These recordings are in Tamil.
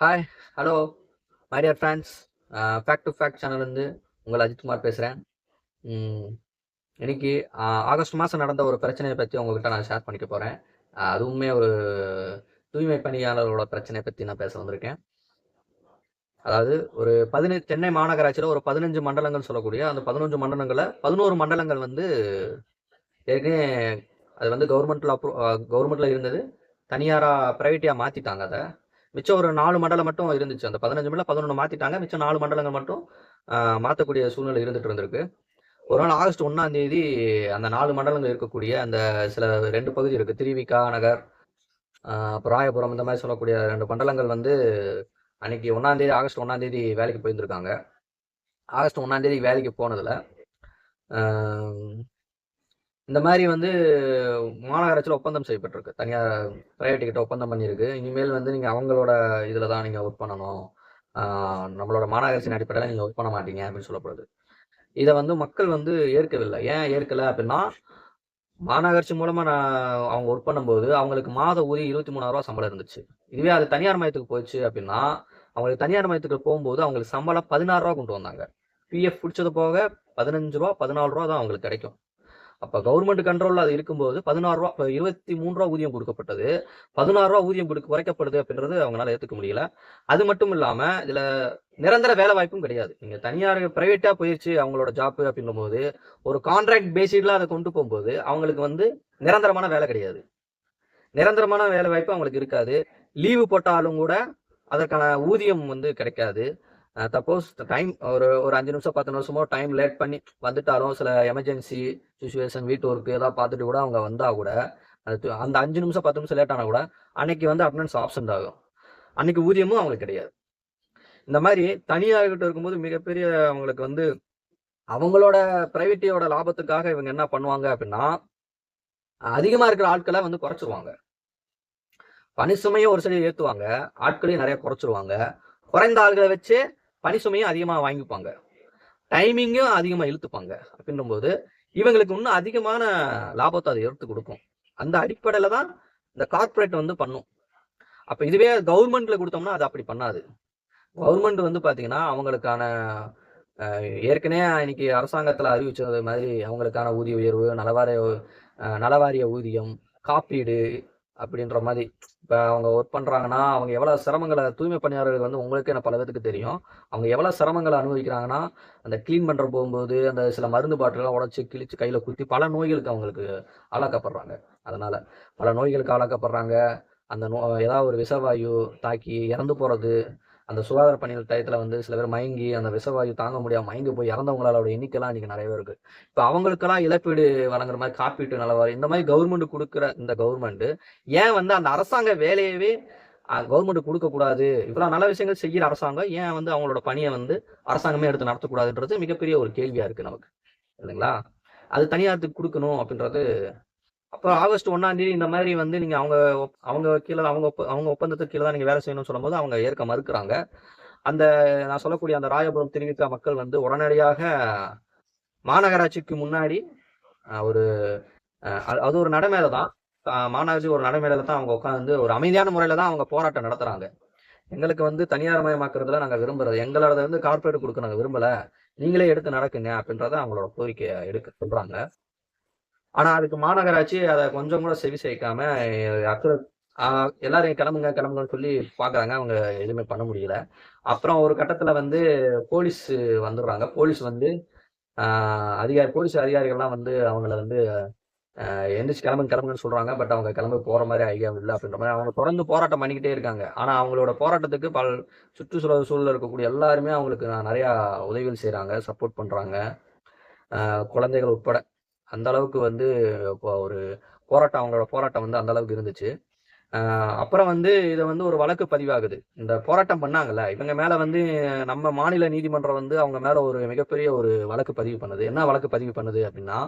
Hi hello my dear friends fact to fact சேனல்லேருந்து உங்கள் அஜித்குமார் பேசுகிறேன் இன்னைக்கு ஆகஸ்ட் மாதம் நடந்த ஒரு பிரச்சனையை பற்றி உங்ககிட்ட நான் ஷேர் பண்ணிக்க போகிறேன் அதுவுமே ஒரு தூய்மை பணியாளர்களோட பிரச்சனையை பற்றி நான் பேச வந்திருக்கேன். அதாவது ஒரு பதினஞ்சு சென்னை மாநகராட்சியில் ஒரு பதினஞ்சு மண்டலங்கள் சொல்லக்கூடிய அந்த பதினஞ்சு மண்டலங்களில் பதினோரு மண்டலங்கள் வந்து ஏற்கனவே அது வந்து கவர்மெண்ட்டில் அப்ரூ கவர்மெண்ட்டில் இருந்தது. தனியாராக ப்ரைவேட்டியாக மாற்றிட்டாங்க அதை. மிச்சம் ஒரு நாலு மண்டலம் மட்டும் இருந்துச்சு. அந்த பதினஞ்சு மண்டலம் பதினொன்று மாற்றிட்டாங்க மிச்சம் நாலு மண்டலங்கள் மட்டும் மாற்றக்கூடிய சூழ்நிலை இருந்துட்டு இருந்திருக்கு. ஒரு நாள் ஆகஸ்ட் ஒன்றாம் தேதி அந்த நாலு மண்டலங்கள் இருக்கக்கூடிய அந்த சில ரெண்டு பகுதி இருக்குது திருவிகா நகர் அப்புறம் ராயபுரம் இந்த மாதிரி சொல்லக்கூடிய ரெண்டு மண்டலங்கள் வந்து அன்னைக்கு ஒன்றாம் தேதி ஆகஸ்ட் ஒன்றாம் தேதி வேலைக்கு போயிருந்துருக்காங்க. ஆகஸ்ட் ஒன்றாம் தேதி வேலைக்கு போனதில் இந்த மாதிரி வந்து மாநகராட்சியில் ஒப்பந்தம் செய்யப்பட்டிருக்கு. தனியார் பிரைவேட் கிட்ட ஒப்பந்தம் பண்ணியிருக்கு. இனிமேல் வந்து நீங்கள் அவங்களோட இதில் தான் நீங்கள் ஒர்க் பண்ணணும். நம்மளோட மாநகராட்சியின் அடிப்படையில் நீங்கள் ஒர்க் பண்ண மாட்டீங்க அப்படின்னு சொல்லப்படுது. இதை வந்து மக்கள் வந்து ஏற்கவில்லை. ஏன் ஏற்கலை அப்படின்னா மாநகராட்சி மூலமாக நான் அவங்க ஒர்க் பண்ணும்போது அவங்களுக்கு மாத ஊதியம் இருபத்தி மூணாயிரரூவா சம்பளம் இருந்துச்சு. இதுவே அது தனியார் மையத்துக்கு போச்சு அப்படின்னா அவங்களுக்கு தனியார் மையத்துக்கு போகும்போது அவங்களுக்கு சம்பளம் பதினாறு ரூபா கொண்டு வந்தாங்க. பிஎஃப் பிடிச்சது போக பதினஞ்சு ரூபா பதினாலு ரூபா தான் அவங்களுக்கு கிடைக்கும். அப்போ கவர்மெண்ட் கண்ட்ரோலில் அது இருக்கும்போது பதினாறு ரூபா இருபத்தி மூணு ரூபா ஊதியம் கொடுக்கப்பட்டது. பதினாறு ரூபா ஊதியம் கொடுக்க குறைக்கப்படுது அப்படின்றது அவங்களால ஏற்றுக்க முடியல. அது மட்டும் இல்லாமல் இதில் நிரந்தர வேலை வாய்ப்பும் கிடையாது. நீங்கள் தனியார் ப்ரைவேட்டாக போயிடுச்சு அவங்களோட ஜாப் அப்படின்னும் போது ஒரு கான்ட்ராக்ட் பேசிஸில் அதை கொண்டு போகும்போது அவங்களுக்கு வந்து நிரந்தரமான வேலை கிடையாது. நிரந்தரமான வேலை வாய்ப்பு அவங்களுக்கு இருக்காது. லீவு போட்டாலும் கூட அதற்கான ஊதியம் வந்து கிடைக்காது. சப்போஸ் டைம் ஒரு ஒரு அஞ்சு நிமிஷம் பத்து நிமிஷமோ டைம் லேட் பண்ணி வந்துட்டாலும் சில எமர்ஜென்சி சுச்சுவேஷன் வீட்டு ஒர்க்கு ஏதாவது பார்த்துட்டு கூட அவங்க வந்தால் கூட அது அந்த அஞ்சு நிமிஷம் பத்து நிமிஷம் லேட் ஆனால் கூட அன்னைக்கு வந்து அட்டண்டன்ஸ் ஆப்சண்ட் ஆகும். அன்னைக்கு ஊதியமும் அவங்களுக்கு கிடையாது. இந்த மாதிரி தனியார்கிட்ட இருக்கும்போது மிகப்பெரிய அவங்களுக்கு வந்து அவங்களோட பிரைவேட்டியோட லாபத்துக்காக இவங்க என்ன பண்ணுவாங்க அப்படின்னா அதிகமாக இருக்கிற ஆட்களை வந்து குறைச்சிருவாங்க. பணி ஒரு சிலர் ஏற்றுவாங்க ஆட்களையும் நிறைய குறைச்சிருவாங்க. குறைந்த ஆள்களை வச்சு பணி சுமையும் அதிகமாக வாங்கிப்பாங்க. டைமிங்கும் அதிகமாக இழுத்துப்பாங்க. அப்படின்னும்போது இவங்களுக்கு இன்னும் அதிகமான லாபத்தை அதை எடுத்து கொடுக்கும். அந்த அடிப்படையில் தான் இந்த கார்ப்பரேட் வந்து பண்ணும். அப்போ இதுவே கவர்மெண்ட்ல கொடுத்தோம்னா அது அப்படி பண்ணாது. கவர்மெண்ட் வந்து பார்த்தீங்கன்னா அவங்களுக்கான அஹ், ஏற்கனவே இன்னைக்கு அரசாங்கத்தில் அறிவிச்சது மாதிரி அவங்களுக்கான ஊதிய உயர்வு நலவாரிய நலவாரிய ஊதியம் காப்பீடு அப்படின்ற மாதிரி. இப்போ அவங்க ஒர்க் பண்ணுறாங்கன்னா அவங்க எவ்வளோ சிரமங்களை தூய்மை பணியாளர்கள் வந்து உங்களுக்கு என்ன பல விதத்துக்கு தெரியும். அவங்க எவ்வளோ சிரமங்களை அனுபவிக்கிறாங்கன்னா அந்த க்ளீன் பண்ணுற போகும்போது அந்த சில மருந்து பாட்டிலாம் உடச்சி கிழிச்சு கையில் குத்தி பல நோய்களுக்கு அவங்களுக்கு ஆளாக்கப்படுறாங்க. அதனால் பல நோய்களுக்கு ஆளாக்கப்படுறாங்க. அந்த நோ ஏதாவது ஒரு விஷவாயு தாக்கி இறந்து போகிறது அந்த சுகாதார பணிகள் டயத்தில் வந்து சில பேர் மயங்கி அந்த விஷவாயு தாங்க முடியாமல் மயங்கி போய் இறந்தவங்களோட எண்ணிக்கைலாம் இன்றைக்கி நிறைய பேர் இருக்குது இப்போ அவங்களுக்கெல்லாம் இழப்பீடு வழங்குற மாதிரி காப்பீட்டு நலவாரி இந்த மாதிரி கவர்மெண்ட் கொடுக்குற இந்த கவர்மெண்ட் ஏன் வந்து அந்த அரசாங்க வேலையவே கவர்மெண்ட் கொடுக்கக்கூடாது இவ்வளோ நல்ல விஷயங்கள் செய்கிற அரசாங்கம் ஏன் வந்து அவங்களோட பணியை வந்து அரசாங்கமே எடுத்து நடத்தக்கூடாதுன்றது மிகப்பெரிய ஒரு கேள்வியாக இருக்குது நமக்கு. இல்லைங்களா? அது தனியாரத்துக்கு கொடுக்கணும் அப்படின்றது அப்புறம் ஆகஸ்ட் ஒன்றாம் தேதி இந்த மாதிரி வந்து நீங்கள் அவங்க அவங்க கீழே அவங்க ஒப்ப அவங்க ஒப்பந்தத்துக்கு கீழே தான் நீங்கள் வேலை செய்யணும்னு சொல்லும்போது அவங்க ஏற்க மறுக்கிறாங்க. அந்த நான் சொல்லக்கூடிய அந்த ராயபுரம் திருவிக்கா மக்கள் வந்து உடனடியாக மாநகராட்சிக்கு முன்னாடி ஒரு அது அது ஒரு நடைமேல தான். மாநகராட்சி ஒரு நடைமேல தான் அவங்க உட்காந்து ஒரு அமைதியான முறையில் தான் அவங்க போராட்டம் நடத்துகிறாங்க எங்களுக்கு வந்து தனியார் மயமாக்குறதுல நாங்கள் விரும்புறது எங்களோட வந்து கார்ப்பரேட் கொடுக்க நாங்கள் விரும்பலை நீங்களே எடுத்து நடக்குங்க அப்படின்றத அவங்களோட கோரிக்கையை எடுக்க சொல்கிறாங்க ஆனா அதுக்கு மாநகராட்சி அதை கொஞ்சம் கூட செவி சேர்க்காம அக்கறை ஆஹ் எல்லாரும் கிளம்புங்க கிளம்புங்கன்னு சொல்லி பாக்குறாங்க. அவங்க எதுவுமே பண்ண முடியல. அப்புறம் ஒரு கட்டத்துல வந்து போலீஸ் வந்துடுறாங்க. போலீஸ் வந்து ஆஹ் அதிகாரி போலீஸ் அதிகாரிகள்லாம் வந்து அவங்கள வந்து ஆஹ் எந்திரிச்சு கிளம்புங்க கிளம்புங்கன்னு சொல்றாங்க. பட் அவங்க கிளம்பு போற மாதிரி ஐடியா இல்லை அப்படின்ற மாதிரி அவங்க தொடர்ந்து போராட்டம் பண்ணிக்கிட்டே இருக்காங்க. ஆனா அவங்களோட போராட்டத்துக்கு பல் சுற்றுச்சூழல் சூழல் இருக்கக்கூடிய எல்லாருமே அவங்களுக்கு நிறைய உதவிகள் செய்யறாங்க சப்போர்ட் பண்றாங்க. குழந்தைகள் உட்பட. அந்த அளவுக்கு வந்து இப்போ ஒரு போராட்டம் அவங்களோட போராட்டம் வந்து அந்த அளவுக்கு இருந்துச்சு. ஆஹ் அப்புறம் வந்து இதை வந்து ஒரு வழக்கு பதிவாகுது. இந்த போராட்டம் பண்ணாங்கல்ல இவங்க மேல வந்து நம்ம மாநில நீதிமன்றம் வந்து அவங்க மேல ஒரு மிகப்பெரிய ஒரு வழக்கு பதிவு பண்ணுது. என்ன வழக்கு பதிவு பண்ணுது அப்படின்னா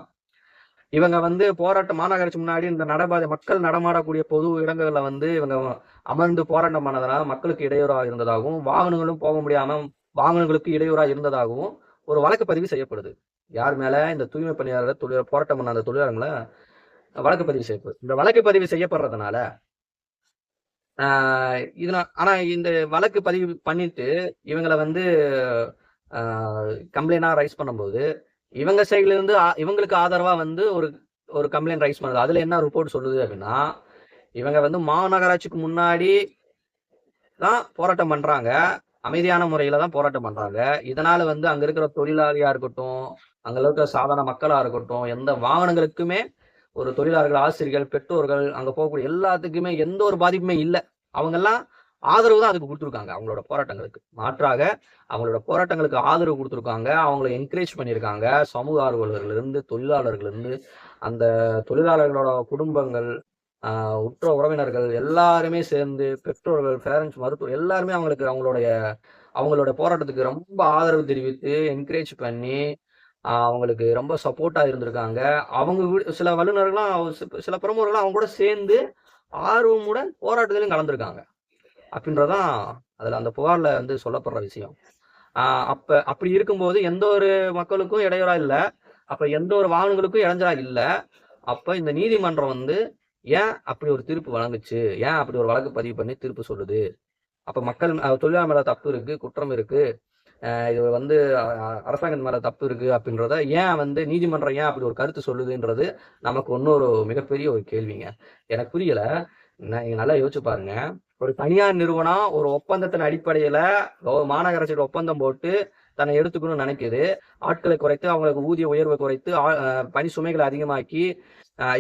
இவங்க வந்து போராட்டம் மாநகராட்சி முன்னாடி இந்த நடபாதை மக்கள் நடமாடக்கூடிய பொது இடங்களில் வந்து இவங்க அமர்ந்து போராட்டம் பண்ணதுனால மக்களுக்கு இடையூறா இருந்ததாகவும் வாகனங்களும் போக முடியாம வாகனங்களுக்கு இடையூறா இருந்ததாகவும் ஒரு வழக்கு பதிவு செய்யப்படுது. யார் மேல இந்த தூய்மை பணியாளர் தொழில் போராட்டம் பண்ண அந்த தொழிலாளர்களை வழக்கு பதிவு செய்யப்படுது இந்த வழக்கு பதிவு செய்யப்படுறதுனால ஆஹ் இதுனா ஆனா இந்த வழக்கு பதிவு பண்ணிட்டு இவங்களை வந்து கம்ப்ளைண்டா ரைஸ் பண்ணும்போது இவங்க சைட்ல இருந்து இவங்களுக்கு ஆதரவா வந்து ஒரு ஒரு கம்ப்ளைண்ட் ரைஸ் பண்ணுது. அதுல என்ன ரிப்போர்ட் சொல்லுது அப்படின்னா இவங்க வந்து மாநகராட்சிக்கு முன்னாடி தான் போராட்டம் பண்றாங்க. அமைதியான முறையில தான் போராட்டம் பண்றாங்க. இதனால வந்து அங்க இருக்கிற தொழிலாளியா இருக்கட்டும் அங்கே இருக்கிற சாதாரண மக்களாக இருக்கட்டும் எந்த வாகனங்களுக்குமே ஒரு தொழிலாளர்கள் ஆசிரியர்கள் பெற்றோர்கள் அங்கே போகக்கூடிய எல்லாத்துக்குமே எந்த ஒரு பாதிப்புமே இல்லை. அவங்கெல்லாம் ஆதரவு தான் அதுக்கு கொடுத்துருக்காங்க அவங்களோட போராட்டங்களுக்கு. மாற்றாக அவங்களோட போராட்டங்களுக்கு ஆதரவு கொடுத்துருக்காங்க அவங்கள என்கரேஜ் பண்ணியிருக்காங்க. சமூக ஆர்வலர்களிருந்து இருந்து தொழிலாளர்கள் இருந்து அந்த தொழிலாளர்களோட குடும்பங்கள் உற்ற உறவினர்கள் எல்லாருமே சேர்ந்து பெற்றோர்கள் பேரண்ட்ஸ் மருத்துவர் எல்லாருமே அவங்களுக்கு அவங்களுடைய அவங்களோட போராட்டத்துக்கு ரொம்ப ஆதரவு தெரிவித்து என்கரேஜ் பண்ணி அவங்களுக்கு ரொம்ப சப்போர்ட்டாக இருந்திருக்காங்க. அவங்க சில வல்லுநர்கள்லாம் சில பிரமுகர்கள்லாம் அவங்க கூட சேர்ந்து ஆர்வமுடன் போராட்டத்திலும் கலந்துருக்காங்க. அப்படின்றதான் அதில் அந்த புகாரில் வந்து சொல்லப்படுற விஷயம். அப்போ அப்படி இருக்கும்போது எந்த ஒரு மக்களுக்கும் இடையூறா இல்லை. அப்போ எந்த ஒரு வாகனங்களுக்கும் இடைஞ்சலா இல்லை. அப்போ இந்த நீதிமன்றம் வந்து ஏன் அப்படி ஒரு தீர்ப்பு வழங்குச்சு? ஏன் அப்படி ஒரு வழக்கு பதிவு பண்ணி தீர்ப்பு சொல்லுது? அப்போ மக்கள் தொழிலாளர் மேலே தப்பு இருக்குது குற்றம் இருக்குது இது வந்து அரசாங்கத்து மேல தப்பு இருக்கு அப்படின்றத ஏன் வந்து நீதிமன்றம் ஏன் அப்படி ஒரு கருத்து சொல்லுதுன்றது நமக்கு இன்னொரு மிகப்பெரிய ஒரு கேள்விங்க. எனக்கு புரியல. நான் நீங்க நல்லா யோசிச்சு பாருங்க. ஒரு தனியார் நிறுவனம் ஒரு ஒப்பந்தத்தின் அடிப்படையில மாநகராட்சியோட ஒப்பந்தம் போட்டு தன்னை எடுத்துக்கணும்னு நினைக்குது. ஆட்களை குறைத்து அவங்களுக்கு ஊதிய உயர்வை குறைத்து பணி சுமைகளை அதிகமாக்கி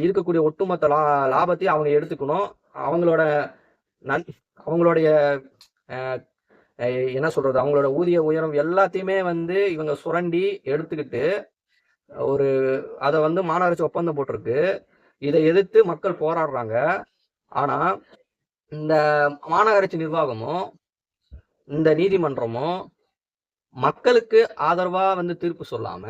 இருக்கக்கூடிய ஒட்டுமொத்த லா லாபத்தையும் அவங்க எடுத்துக்கணும். அவங்களோட நன் அவங்களுடைய என்ன சொல்றது? அவங்களோட ஊதிய உயரம் எல்லாத்தையுமே வந்து இவங்க சுரண்டி எடுத்துக்கிட்டு ஒரு அதை வந்து மாநகராட்சி ஒப்பந்தம் போட்டிருக்கு. இதை எதிர்த்து மக்கள் போராடுறாங்க. ஆனா இந்த மாநகராட்சி நிர்வாகமும் இந்த நீதிமன்றமும் மக்களுக்கு ஆதரவா வந்து தீர்ப்பு சொல்லாம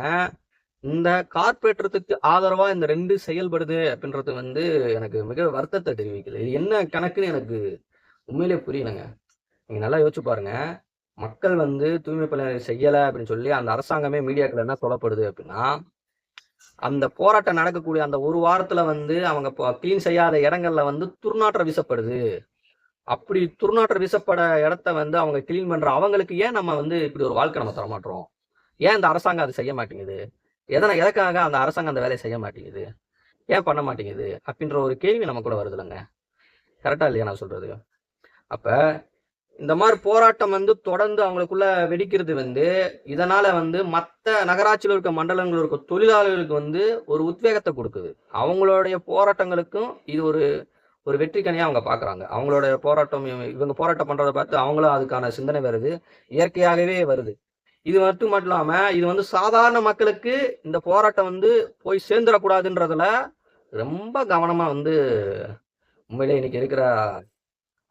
இந்த கார்பரேட்டத்துக்கு ஆதரவா இந்த ரெண்டு செயல்படுது அப்படின்றது வந்து எனக்கு மிக வருத்தத்தை தெரிவிக்குது. இது என்ன கணக்குன்னு எனக்கு உண்மையிலே புரியலைங்க. நீங்க நல்லா யோசிச்சு பாருங்க. மக்கள் வந்து தூய்மை பணியாளர் செய்யலை அப்படின்னு சொல்லி அந்த அரசாங்கமே மீடியாக்கள் என்ன சொல்லப்படுது அப்படின்னா அந்த போராட்டம் நடக்கக்கூடிய அந்த ஒரு வாரத்துல வந்து அவங்க கிளீன் செய்யாத இடங்கள்ல வந்து துர்நாற்றம் வீசப்படுது. அப்படி துர்நாற்றம் வீசப்பட இடத்த வந்து அவங்க கிளீன் பண்ற அவங்களுக்கு ஏன் நம்ம வந்து இப்படி ஒரு வாழ்க்கை நம்ம தர மாட்டோம் ஏன் இந்த அரசாங்கம் அதை செய்ய மாட்டேங்குது? எதனா எதற்காக அந்த அரசாங்கம் அந்த வேலையை செய்ய மாட்டேங்குது? ஏன் பண்ண மாட்டேங்குது? அப்படின்ற ஒரு கேள்வி நம்ம கூட வருது இல்லைங்க. கரெக்டா இல்லையா நான் சொல்றது? அப்போ இந்த மாதிரி போராட்டம் வந்து தொடர்ந்து அவங்களுக்குள்ள வெடிக்கிறது வந்து இதனால வந்து மற்ற நகராட்சியில் இருக்க மண்டலங்கள் இருக்க தொழிலாளர்களுக்கு வந்து ஒரு உத்வேகத்தை கொடுக்குது. அவங்களுடைய போராட்டங்களுக்கும் இது ஒரு ஒரு வெற்றிக்கனையாக அவங்க பார்க்குறாங்க அவங்களோட போராட்டம் இவங்க- போராட்டம் பண்ணுறத பார்த்து அவங்களும் அதுக்கான சிந்தனை வருது. இயற்கையாகவே வருது. இது மட்டும் மட்டும் இது வந்து சாதாரண மக்களுக்கு இந்த போராட்டம் வந்து போய் சேர்ந்துடக்கூடாதுன்றதுல ரொம்ப கவனமாக வந்து உண்மையிலே இன்னைக்கு இருக்கிற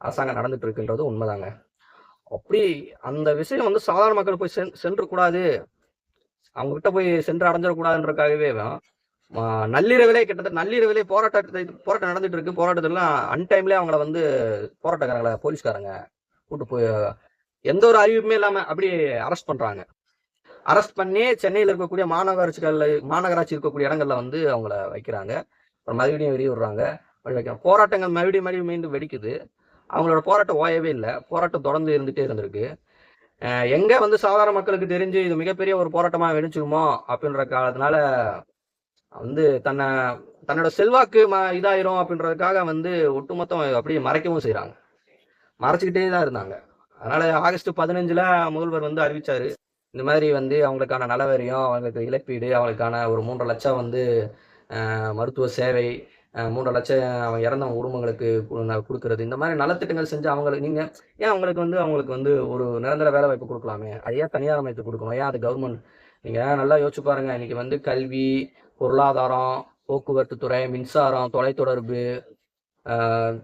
அரசாங்கம் நடந்துட்டு இருக்குன்றது உண்மைதாங்க. அப்படி அந்த விஷயம் வந்து சாதாரண மக்கள் போய் சென் சென்று கூடாது அவங்க கிட்ட போய் சென்று அடைஞ்சிடக்கூடாதுன்றக்காகவே நள்ளிரவிலே கிட்டத்தட்ட நள்ளிரவிலே போராட்டத்தை போராட்டம் நடந்துட்டு இருக்கு போராட்டத்துலாம் அன்டைம்லேயே அவங்கள வந்து போராட்டக்காரங்கள போலீஸ்காரங்க கூட்டு போய் எந்த ஒரு அறிவிப்புமே இல்லாம அப்படியே அரெஸ்ட் பண்றாங்க. அரெஸ்ட் பண்ணி சென்னையில் இருக்கக்கூடிய மாநகராட்சிகள் மாநகராட்சி இருக்கக்கூடிய இடங்கள்ல வந்து அவங்கள வைக்கிறாங்க. அப்புறம் மறுபடியும் வெளியே விடுறாங்க வைக்கிறாங்க போராட்டங்கள் மறுபடியும் மறுபடியும் மீண்டும் வெடிக்குது. அவங்களோட போராட்டம் ஓயவே இல்லை. போராட்டம் தொடர்ந்து இருந்துகிட்டே இருந்திருக்கு. எங்க வந்து சாதாரண மக்களுக்கு தெரிஞ்சு இது மிகப்பெரிய ஒரு போராட்டமா வெடிச்சிருமோ அப்படின்ற காலத்தினால வந்து தன்னை தன்னோட செல்வாக்கு ம இதாயிரும் அப்படின்றதுக்காக வந்து ஒட்டுமொத்தம் அப்படியே மறைக்கவும் செய்கிறாங்க மறைச்சிக்கிட்டே தான் இருந்தாங்க. அதனால ஆகஸ்ட் பதினஞ்சுல முதல்வர் வந்து அறிவிச்சாரு. இந்த மாதிரி வந்து அவங்களுக்கான நலவரியம் அவங்களுக்கு இழப்பீடு அவங்களுக்கான ஒரு மூன்றரை லட்சம் வந்து மருத்துவ சேவை மூன்று லட்சம் அவங்க இறந்த குடும்பங்களுக்கு கொடுக்கறது. இந்த மாதிரி நலத்திட்டங்கள் செஞ்சு அவங்களுக்கு நீங்க ஏன் அவங்களுக்கு வந்து அவங்களுக்கு வந்து ஒரு நிரந்தர வேலை வாய்ப்பு கொடுக்கலாமே? அது ஏன் தனியார் அமைத்து கொடுக்கணும்? ஏன் அது கவர்மெண்ட் நீங்க நல்லா யோசிச்சு பாருங்க. இன்னைக்கு வந்து கல்வி பொருளாதாரம் போக்குவரத்து துறை மின்சாரம் தொலைத்தொடர்பு ஆஹ்,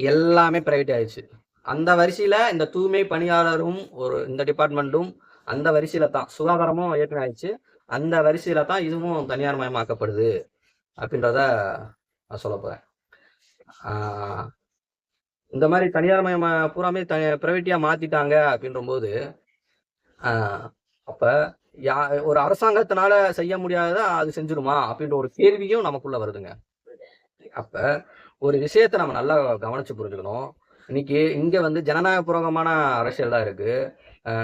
எல்லாமே பிரைவேட் ஆயிடுச்சு. அந்த வரிசையில இந்த தூய்மை பணியாளரும் ஒரு இந்த டிபார்ட்மெண்ட்டும் அந்த வரிசையில தான். சுகாதாரமும் ஏற்கனவே ஆயிடுச்சு. அந்த வரிசையில தான் இதுவும் தனியார் மயமாக்கப்படுது அப்படின்றத நான் சொல்ல போகிறேன் இந்த மாதிரி தனியார் மயமா பூராமே த ப்ரைவேட்டியாக மாற்றிட்டாங்க அப்படின்றபோது அப்போ யா ஒரு அரசாங்கத்தினால செய்ய முடியாததா அது செஞ்சிருமா அப்படின்ற ஒரு கேள்வியும் நமக்குள்ள வருதுங்க. அப்ப ஒரு விஷயத்தை நம்ம நல்லா கவனிச்சு புரிஞ்சுக்கணும். இன்னைக்கு இங்க வந்து ஜனநாயகபூர்வமான அரசியல் தான் இருக்கு.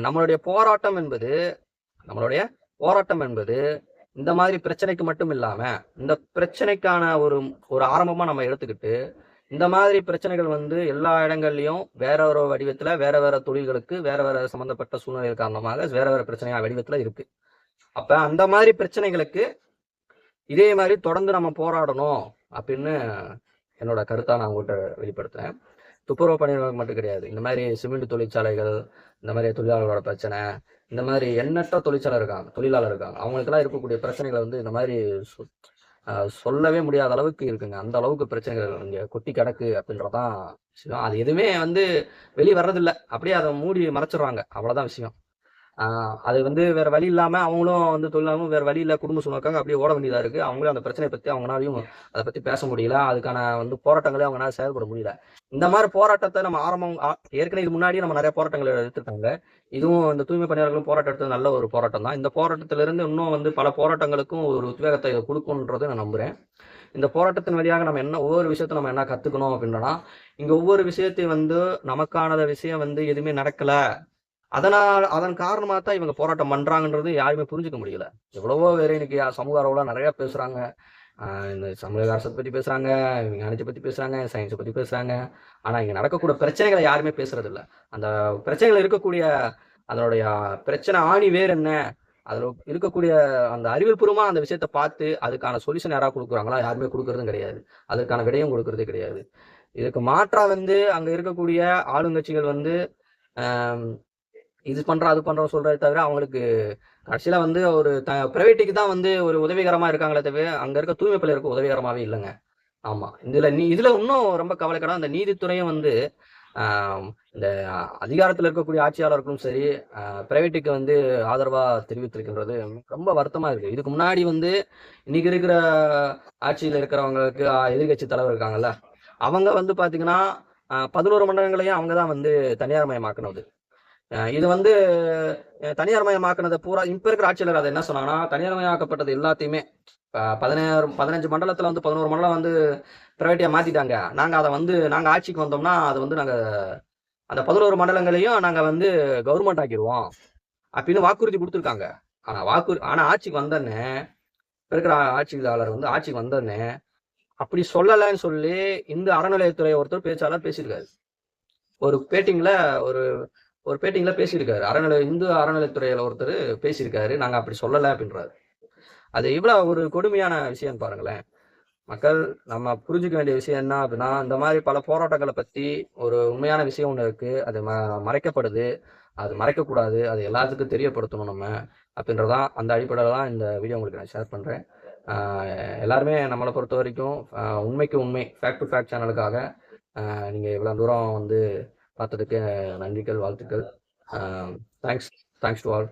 நம்மளுடைய போராட்டம் என்பது நம்மளுடைய போராட்டம் என்பது இந்த மாதிரி பிரச்சனைக்கு மட்டும் இல்லாம இந்த பிரச்சனைக்கான ஒரு ஒரு ஆரம்பமா நம்ம எடுத்துக்கிட்டு இந்த மாதிரி பிரச்சனைகள் வந்து எல்லா இடங்கள்லயும் வேற ஒரு வடிவத்துல வேற வேற தொழில்களுக்கு வேற வேற சம்பந்தப்பட்ட சூழ்நிலை காரணமாக வேற வேற பிரச்சனையா வடிவத்துல இருக்கு. அப்ப அந்த மாதிரி பிரச்சனைகளுக்கு இதே மாதிரி தொடர்ந்து நம்ம போராடணும் அப்படின்னு என்னோட கருத்தா நான் உங்கள்கிட்ட வெளிப்படுத்துறேன். துப்புரவு பணியாளர்கள் மட்டும் கிடையாது. இந்த மாதிரி சிமெண்ட் தொழிற்சாலைகள் இந்த மாதிரி தொழிலாளர்களோட பிரச்சனை இந்த மாதிரி எண்ணற்ற தொழிற்சாலை இருக்காங்க தொழிலாளர் இருக்காங்க. அவங்களுக்கெல்லாம் இருக்கக்கூடிய பிரச்சனைகளை வந்து இந்த மாதிரி சொ- சொல்லவே முடியாத அளவுக்கு இருக்குங்க. அந்த அளவுக்கு பிரச்சனைகள் இங்கே கொட்டி கிடக்கு அப்படின்றதான் விஷயம். அது எதுவுமே வந்து வெளியே வர்றதில்லை. அப்படியே அதை மூடி மறைச்சிடுறாங்க. அவ்வளோதான் விஷயம். அது வந்து வேற வழி இல்லாம அவங்களும் வந்து தொழிலாளரும் வேற வழி இல்ல குடும்ப சூழ்நிலைக்காக அப்படியே ஓட வேண்டியதா இருக்கு. அவங்களும் அந்த பிரச்சனை பத்தி அவங்களாலையும் அதை பத்தி பேச முடியல. அதுக்கான வந்து போராட்டங்களே அவங்களால செயல்பட முடியல. இந்த மாதிரி போராட்டத்தை நம்ம ஆரம்பம் ஏற்கனவே இது முன்னாடியே நம்ம நிறைய போராட்டங்கள் எடுத்துருக்காங்க. இதுவும் இந்த தூய்மை பணியாளர்களும் போராட்டம் எடுத்தது நல்ல ஒரு போராட்டம் தான். இந்த போராட்டத்திலிருந்து இன்னும் வந்து பல போராட்டங்களுக்கும் ஒரு உத்வேகத்தை இது கொடுக்கும்ன்றதை நான் நம்புறேன். இந்த போராட்டத்தின் வழியாக நம்ம என்ன ஒவ்வொரு விஷயத்தை நம்ம என்ன கத்துக்கணும் அப்படின்னா இங்க ஒவ்வொரு விஷயத்தையும் வந்து நமக்கானத விஷயம் வந்து எதுவுமே நடக்கல. அதனால் அதன் காரணமாக தான் இவங்க போராட்டம் பண்ணுறாங்கன்றது யாருமே புரிஞ்சுக்க முடியல. எவ்வளவோ வேற இன்னைக்கு சமூக அளவுல நிறையா பேசுகிறாங்க இந்த சமூக அரசத்தை பற்றி பேசுகிறாங்க விஞ்ஞானத்தை பற்றி பேசுகிறாங்க சயின்ஸை பற்றி பேசுகிறாங்க ஆனால் இங்கே நடக்கக்கூடிய பிரச்சனைகளை யாருமே பேசுறது இல்லை அந்த பிரச்சனைகள் இருக்கக்கூடிய அதனுடைய பிரச்சனை ஆணி வேறு என்ன? அதில் இருக்கக்கூடிய அந்த அறிவியல்பூர்வமாக அந்த விஷயத்தை பார்த்து அதுக்கான சொல்யூஷன் யாராவது கொடுக்குறாங்களா? யாருமே கொடுக்கறதும் கிடையாது. அதுக்கான விடையும் கொடுக்கறதே கிடையாது. இதுக்கு மாற்றாக வந்து அங்கே இருக்கக்கூடிய ஆளுங்கட்சிகள் வந்து இது பண்றோம் அது பண்றோம் சொல்றதை தவிர அவங்களுக்கு கடைசியில வந்து ஒரு த பிரைவேட்டுக்கு தான் வந்து ஒரு உதவிகரமா இருக்காங்களே தவிர அங்க இருக்க தூய்மை பணியாளருக்கு உதவிகரமாவே இல்லைங்க. ஆமா. இதுல நீ இதுல இன்னும் ரொம்ப கவலைக்கிடம் இந்த நீதித்துறையும் வந்து இந்த அதிகாரத்தில் இருக்கக்கூடிய ஆட்சியாளருக்கும் சரி பிரைவேட்டுக்கு வந்து ஆதரவா தெரிவித்திருக்கின்றது ரொம்ப வருத்தமா இருக்கு. இதுக்கு முன்னாடி வந்து இன்னைக்கு இருக்கிற ஆட்சியில் இருக்கிறவங்களுக்கு எதிர்கட்சி தலைவர் இருக்காங்கல்ல அவங்க வந்து பாத்தீங்கன்னா பதினோரு மண்டலங்களையும் அவங்க தான் வந்து தனியார் மயமாக்குனது இது வந்து தனியார் மயமாக்குனதை பூரா இப்ப இருக்கிற ஆட்சியாளர் அதை என்ன சொன்னாங்கன்னா தனியார் மயமாக்கப்பட்டது எல்லாத்தையுமே பதினேறு பதினஞ்சு மண்டலத்துல வந்து பதினோரு மண்டலம் வந்து பிரைவேட்டியா மாத்திட்டாங்க. நாங்க அதை வந்து நாங்க ஆட்சிக்கு வந்தோம்னா அது வந்து நாங்க அந்த பதினோரு மண்டலங்களையும் நாங்க வந்து கவர்மெண்ட் ஆக்கிடுவோம் அப்படின்னு வாக்குறுதி கொடுத்துருக்காங்க. ஆனா வாக்குறு ஆனா ஆட்சிக்கு வந்தோடனே இருக்கிற ஆட்சியாளர் வந்து ஆட்சிக்கு வந்தோடனே அப்படி சொல்லலைன்னு சொல்லி இந்த அறநிலையத்துறை ஒருத்தர் பேச்சாளர் பேசியிருக்காரு. ஒரு பேட்டிங்ல ஒரு ஒரு பேட்டிங்கில் பேசியிருக்காரு. அறநிலை இந்து அறநிலைத்துறையில ஒருத்தர் பேசியிருக்காரு. நாங்கள் அப்படி சொல்லலை அப்படின்றாரு. அது இவ்வளோ ஒரு கொடுமையான விஷயம் பாருங்களேன். மக்கள் நம்ம புரிஞ்சுக்க வேண்டிய விஷயம் என்ன அப்படின்னா இந்த மாதிரி பல போராட்டங்களை பற்றி ஒரு உண்மையான விஷயம் ஒன்று இருக்குது அது ம மறைக்கப்படுது. அது மறைக்கக்கூடாது. அது எல்லாத்துக்கும் தெரியப்படுத்தணும் நம்ம அப்படின்றதான் அந்த அடிப்படையில் தான் இந்த வீடியோ உங்களுக்கு நான் ஷேர் பண்ணுறேன் எல்லாருமே நம்மளை பொறுத்த வரைக்கும் உண்மைக்கு உண்மை ஃபேக்ட் டு ஃபேக்ட் சேனலுக்காக நீங்கள் இவ்வளோ தூரம் வந்து பார்த்ததுக்கு நன்றிகள் வாழ்த்துக்கள். Thanks thanks to all